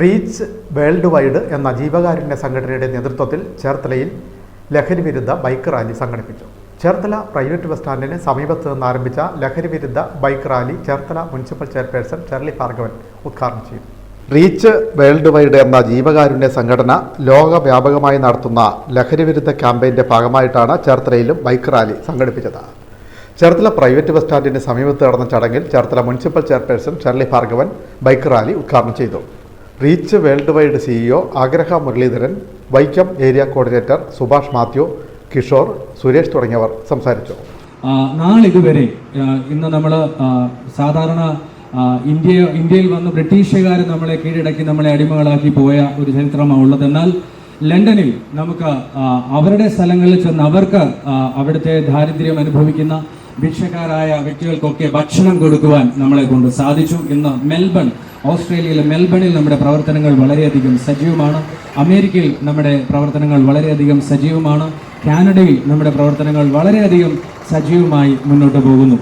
Reach world wide എന്ന ജീവകാരുണ്യ സംഘടനയുടെ നേതൃത്വത്തിൽ ചേർത്തലയിൽ ലഹരി വിരുദ്ധ ബൈക്ക് റാലി സംഘടിപ്പിച്ചു. ചേർത്തല പ്രൈവറ്റ് ബസ് സ്റ്റാൻഡിന് സമീപത്ത് നിന്ന് ആരംഭിച്ച ലഹരി വിരുദ്ധ bike rally Cherthala municipal chairperson Cherly Bhargavan ഉദ്ഘാടനം ചെയ്തു റീച്ച് വേൾഡ് വൈഡ് എന്ന ജീവകാരുണ്യ സംഘടന ലോകവ്യാപകമായി നടത്തുന്ന ലഹരി വിരുദ്ധ ക്യാമ്പയിന്റെ ഭാഗമായിട്ടാണ് ചേർത്തലയിലും ബൈക്ക് റാലി സംഘടിപ്പിച്ചത്. ചേർത്തല പ്രൈവറ്റ് ബസ് സ്റ്റാൻഡിന് സമീപത്ത് നടന്ന ചടങ്ങിൽ Cherthala municipal chairperson Cherly Bhargavan bike rally ഉദ്ഘാടനം ചെയ്തു. Reach world wide CEO Agraha Muraleedharan Vaikom area coordinator Subhash Mathew Kishore Suresh തുടങ്ങിയവർ സംസാരിച്ചു. നാളിതുവരെ ഇന്ന് നമ്മൾ സാധാരണ ഇന്ത്യ ഇന്ത്യയിൽ വന്ന് ബ്രിട്ടീഷുകാർ നമ്മളെ കീഴടക്കി നമ്മളെ അടിമകളാക്കി പോയ ഒരു ചരിത്രമാണ് ഉള്ളത്. എന്നാൽ ലണ്ടനിൽ നമുക്ക് അവരുടെ സ്ഥലങ്ങളിൽ ചെന്ന് അവർക്ക് അവിടുത്തെ ദാരിദ്ര്യം അനുഭവിക്കുന്ന ഭിക്ഷക്കാരായ വ്യക്തികൾക്കൊക്കെ ഭക്ഷണം കൊടുക്കുവാൻ നമ്മളെ കൊണ്ട് സാധിച്ചു. ഇന്ന് മെൽബൺ ഓസ്ട്രേലിയയിലെ മെൽബണിൽ നമ്മുടെ പ്രവർത്തനങ്ങൾ വളരെയധികം സജീവമാണ്. അമേരിക്കയിൽ നമ്മുടെ പ്രവർത്തനങ്ങൾ വളരെയധികം സജീവമാണ്. കാനഡയിൽ നമ്മുടെ പ്രവർത്തനങ്ങൾ വളരെയധികം സജീവമായി മുന്നോട്ട് പോകുന്നു.